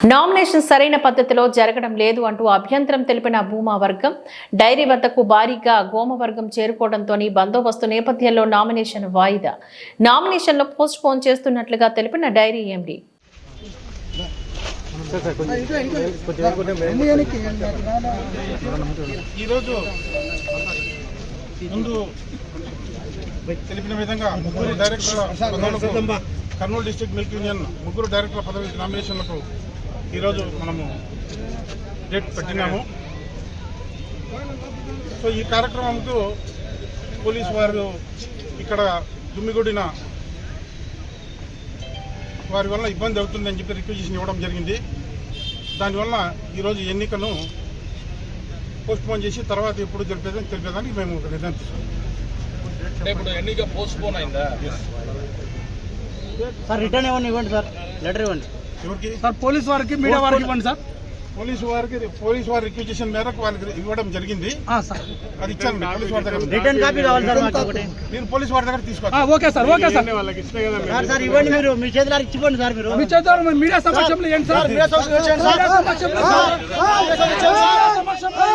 Nomination సరైన పద్ధతిలో జరగడం లేదు అంటూ అభ్యంతరం తెలిపిన భూమా వర్గం డైరీ వద్దకు భారీగా గోమవర్గం చేరుకోవడంతో బందోబస్తు నేపథ్యంలో నామినేషన్ వాయిదా. నామినేషన్లో పోస్ట్ పోన్ చేస్తున్నట్లుగా తెలిపిన డైరీ ఎండి. తెలిపిన విధంగా కర్నూలు డిస్టిక్ మిల్క్ యూనియన్ ముగ్గురు డైరెక్టర్ పదవి నామినేషన్లకు ఈరోజు మనము డేట్ పెట్టినాము. సో ఈ కార్యక్రమంకు పోలీసు వారు ఇక్కడ దుమ్మిగూడిన వారి వల్ల ఇబ్బంది అవుతుందని చెప్పి రిక్వెజిషన్ ఇవ్వడం జరిగింది. దానివల్ల ఈరోజు ఎన్నికను పోస్ట్ పోన్ చేసి తర్వాత ఎప్పుడు జరిపేదని తెలిపేదానికి మేము ఒక నిర్ణయం తీసుకున్నాం. అంటే ఇప్పుడు ఎన్నిక పోస్ట్ పోన్ అయిందా సార్ రిటర్న్ ఇవ్వండి ఇవ్వండి సార్ లెటర్ ఇవ్వండి. సార్ పోలీస్ వారికి మీడియా వారికి ఇవ్వండి సార్. పోలీసు వారికి పోలీసు వారి రిక్వెజిషన్ మేరకు వాళ్ళకి ఇవ్వడం జరిగింది. ఆ, సార్. అది ఇచ్చాను పోలీసు వారి దగ్గర. రిటర్న్ కాపీ కావాలి సార్ మీరు పోలీసు వారి దగ్గర ఆ, తీసుకోవాలి okay sir okay sir. Sir sir ఇవ్వండి మీరు. మీ చేతులు ఇచ్చిపోండి సార్ మీరు. మీ చేతుల్లో మీడియా సమక్షంలో ఏంటి సార్. మీడియా సమక్షంలో సార్. మీడియా సమక్షంలో